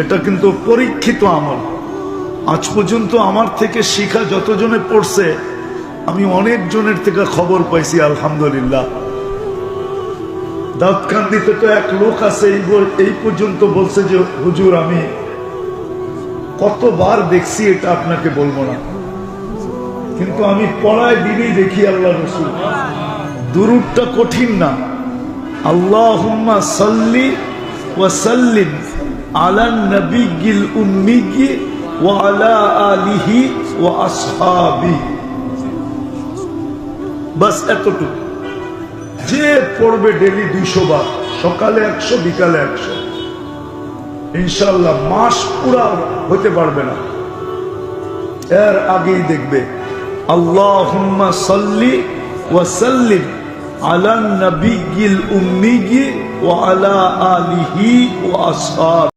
এটা কিন্তু পরীক্ষিত আমল। আজ পর্যন্ত আমার থেকে শিখা যতজনে পড়ছে, আমি অনেক জনের থেকে খবর পাইছি, আলহামদুলিল্লাহ। দাউদকান্দিতে তো এক লোক আছে, এই পর্যন্ত বলছে যে, হুজুর, আমি কতবার দেখছি এটা আপনাকে বলব না। কিন্তু আমি পড়ায় দিনই দেখি আল্লাহ রসুল। দুরুদটা কঠিন না। আল্লাহ সাল্লি ওয়া সাল্লিম আলা আলিহি ওয়া আসহাবিহি বাস এতটুকু। যে পড়বে ডেলি দুইশো বার, সকালে একশো, বিকালে একশো। ইনশাল্লাহ মাস পুরা হতে পারবে না। এর আগেই দেখবে, আল্লাহুম্মা সাল্লি ওয়া সাল্লিম আলা নবিয়িল উম্মিয়্যি ওয়া আলা আলিহি ওয়া আসহাব।